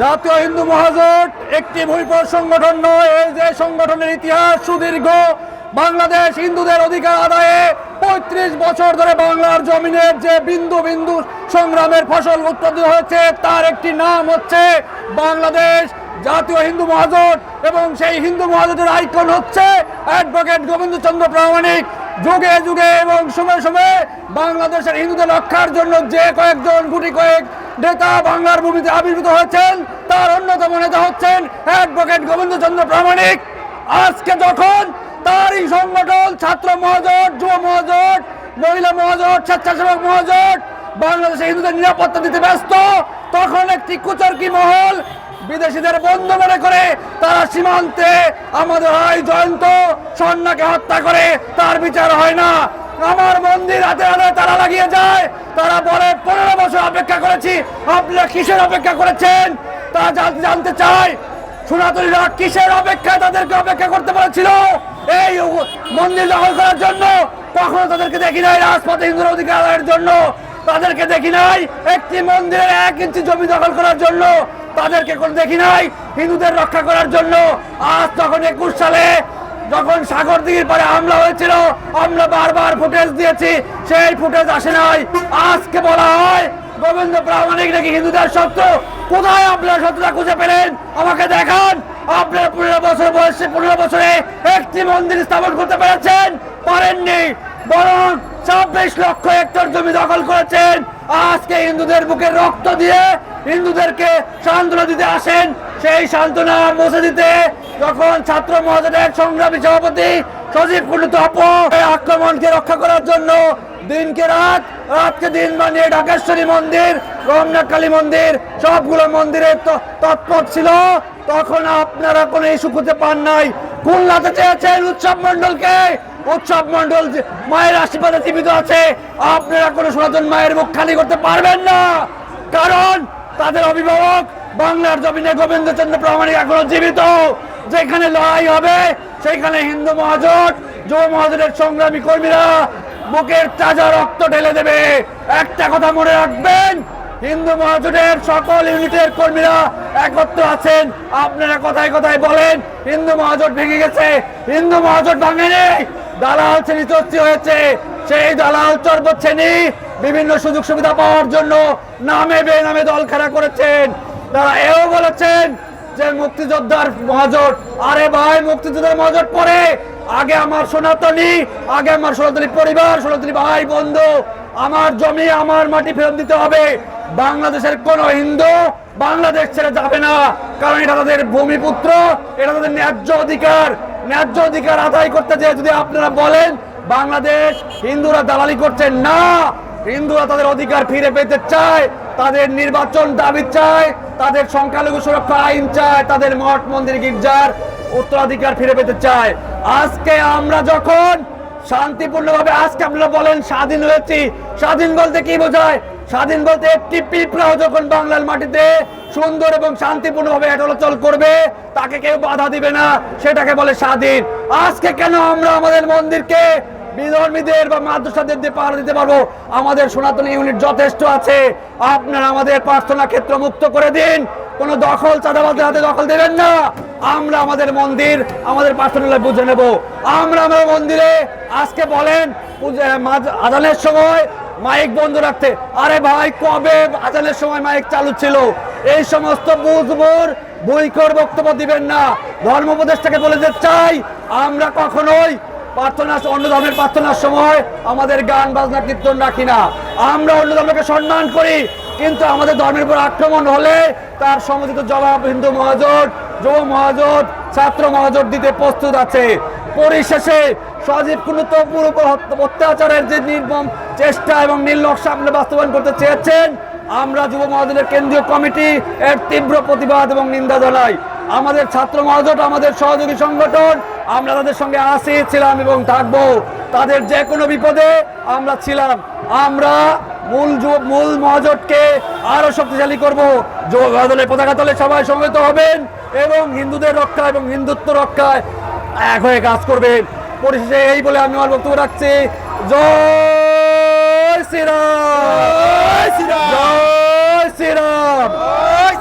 জাতীয় হিন্দু মহাজোট একটি ভূমিপর সংগঠন নয়, এই যে সংগঠনের ইতিহাস সুদীর্ঘ, বাংলাদেশ হিন্দুদের অধিকার আদায়ে পঁয়ত্রিশ বছর ধরে বাংলার জমিনের যে বিন্দু বিন্দু সংগ্রামের ফসল উৎপাদিত হয়েছে, তার একটি নাম হচ্ছে বাংলাদেশ জাতীয় হিন্দু মহাজোট। এবং সেই হিন্দু মহাজোটের আইকন হচ্ছে অ্যাডভোকেট গোবিন্দচন্দ্র প্রামাণিক। যুগে যুগে এবং সময়ে সময়ে বাংলাদেশের হিন্দুদের রক্ষার জন্য যে কয়েকজন গুটি কয়েক নেতা বাংলার ভূমিতে আবির্ভূত হয়েছেন, তার অন্যতম নেতা হচ্ছেন অ্যাডভোকেট গোবিন্দচন্দ্র প্রামাণিক। আজকে যখন তারই সংগঠন ছাত্র মহাজোট, যুব মহাজোট, মহিলা মহাজোট, স্বেচ্ছাসেবক মহাজোট বাংলাদেশের হিন্দুদের নিরাপত্তা দিতে ব্যস্ত, তখন একটি কুচরকি মহল বিদেশিদের বন্ধু মনে করে তারা সীমান্তে আমাদের হয় জয়ন্ত সন্নাকে হত্যা করে, তার বিচার হয় না। আমার মন্দির হাতে হাতে তারা লাগিয়ে যায় তারা বলে পনেরো বছর অপেক্ষা করেছি। আপনারা কিসের অপেক্ষা করেছেন? তারা জানতে চাই সনাতনীরা কিসের অপেক্ষায় তাদেরকে অপেক্ষা করতে বলেছিল? এই মন্দির দখল করার জন্য কখনো তাদেরকে দেখি নাই, রাজপথে হিন্দুর অধিকার আদায়ের জন্য। তাদেরকে দেখি নাই, একটি মন্দিরের এক ইঞ্চি জমি দখল করার জন্য। তাদেরকে দেখি নাই, হিন্দুদের রক্ষা করার জন্য। আজ তখন একুশ সালে যখন সাগর দিঘির পরে হামলা হয়েছিল, আমরা বারবার ফুটেজ দিয়েছি, সেই ফুটেজ আসে নাই। আজকে বলা হয়, গোবিন্দ প্রামাণিক নাকি হিন্দুদের সত্য? কোথায় আপনারা সত্যটা খুঁজে পেলেন? আমাকে দেখান। আপনারা পনেরো বছর বয়সে, পনেরো বছরে একটি মন্দির স্থাপন করতে পেরেছেন? পারেননি। বরং ছাব্বিশ লক্ষ হেক্টর জমি দখল করেছেন। আজকে হিন্দুদের বুকে রক্ত দিয়ে হিন্দুদেরকে সান্ত্বনা দিতে আসেন। সেই সান্ত্বনা মুছে দিতে যখন ছাত্র মহাজনের সংগ্রামী সভাপতি সজীব অপু আক্রমণকে রক্ষা করার জন্য দিনকে রাত, রাতকে দিন বানিয়ে ঢাকেশ্বরী মন্দির রমনা কালী মন্দির, সবগুলো মন্দিরের তৎপর ছিল। তখন আপনারা কোনো ইস্যু খুঁজে পান নাই। খুলনাতে চেয়েছেন উৎসব মন্ডলকে উৎসব মন্ডল মায়ের আশীর্বাদে জীবিত আছে। আপনারা কোনো সনাতন মায়ের মুখ খালি করতে পারবেন না। কারণ তাদের অভিভাবক বাংলার জমিনে গোবিন্দচন্দ্র প্রামাণিক এখনও জীবিত। যেখানে লড়াই হবে, সেখানে হিন্দু মহাজোট, যুব মহাজোটের সংগ্রামী কর্মীরা বুকের তাজা রক্ত ঢেলে দেবে। একটা কথা মনে রাখবেন, হিন্দু মহাজোটের সকল ইউনিটের কর্মীরা একত্র আছেন। আপনারা কথায় কথায় বলেন, হিন্দু মহাজোট ভেঙে গেছে, হিন্দু মহাজোট ভাঙেনি দালাল শ্রেণি চর্চি হয়েছে, সেই দালাল চর্ব শ্রেণি বিভিন্ন সুযোগ সুবিধা পাওয়ার জন্য নামে বেনামে দল খেলা করেছেন। তারা এও বলেছেন যে মুক্তিযোদ্ধার মহাজোট, আরে ভাই, মুক্তিযোদ্ধার মহাজোট পরে। আগে আমার সনাতনী, আগে আমার সনাতনী পরিবার, সনাতনী ভাই, বন্ধু, আমার জমি, আমার মাটি ফেরত দিতে হবে। বাংলাদেশের কোন হিন্দু বাংলাদেশ ছেড়ে যাবে না, কারণ এটা তাদের ভূমিপুত্র, এটা তাদের ন্যায্য অধিকার। ন্যায্য অধিকার আদায় করতে যে যদি আপনারা বলেন, বাংলাদেশ হিন্দুরা দালালি করছেন না। হিন্দুরা তাদের অধিকার ফিরে পেতে চায়, তাদের নির্বাচন দাবি চায় তাদের সংখ্যালঘু সুরক্ষা আইন চায়, তাদের মঠ মন্দির গির্জার উত্তরাধিকার ফিরে পেতে চায়। আজকে আমরা যখন শান্তিপূর্ণভাবে, আজকে আপনারা বলেন স্বাধীন হয়েছি, স্বাধীন বলতে কি বোঝায়? স্বাধীন বলতে একটি পিঁপড়াও যখন বাংলার মাটিতে সুন্দর এবং শান্তিপূর্ণভাবে চলাচল করবে, তাকে কেউ বাধা দিবে না, সেটাকে বলে স্বাধীন। আজকে কেন আমরা আমাদের মন্দিরকে বিধর্মীদের বা মাদ্রাসাদের দিয়ে পাহারা দিতে পারব। আমাদের সনাতনী ইউনিট যথেষ্ট আছে। আপনারা আমাদের প্রার্থনা ক্ষেত্র মুক্ত করে দিন। কোনো দখল চাঁদাবাদের হাতে দখল দেবেন না। আমরা আমাদের মন্দির, আমাদের প্রার্থনালয় বুঝে নেব। আমরা আমাদের মন্দিরে, আজকে বলেন আজানের সময় মাইক বন্ধ রাখতে। আরে ভাই, কবে আজানের সময় মাইক চালু ছিল? এই সমস্ত বুঝবোর বইকর বক্তব্য দিবেন না। ধর্ম উপদেষ্টাকে বলে দিতে চাই, আমরা কখনোই প্রার্থনা অন্য ধর্মের প্রার্থনার সময় আমাদের গান, বাজনা, কীর্তন রাখি না। আমরা অন্য ধর্মকে সম্মান করি, কিন্তু আমাদের ধর্মের উপর আক্রমণ হলে তার সমুচিত জবাব হিন্দু মহাজোট, যুব মহাজোট, ছাত্র মহাজোট দিতে প্রস্তুত আছে। পরিশেষে সজীব কুনুতপুর উপর অত্যাচারের যে নির্মম চেষ্টা এবং নকশা আপনি বাস্তবায়ন করতে চেয়েছেন, আমরা যুব মহাজনের কেন্দ্রীয় কমিটি এর তীব্র প্রতিবাদ এবং নিন্দা জানাই। আমাদের ছাত্র মহাজোট, আমাদের সহযোগী সংগঠন আমরা তাদের সঙ্গে আসি ছিলাম এবং থাকব। তাদের যে কোনো বিপদে আমরা ছিলাম। আমরা মূল যুব- মূল মহাজোটকে আরও শক্তিশালী করব। যোগাদলে পতাকা তলে সবাই সমবেত হবেন এবং হিন্দুদের রক্ষা এবং হিন্দুত্ব রক্ষায় এক হয়ে কাজ করবেন। পরিশেষে এই বলে আমি আমার বক্তব্য রাখছি। জয় শ্রীরাম! জয় শ্রীরাম। জয় শ্রীরাম!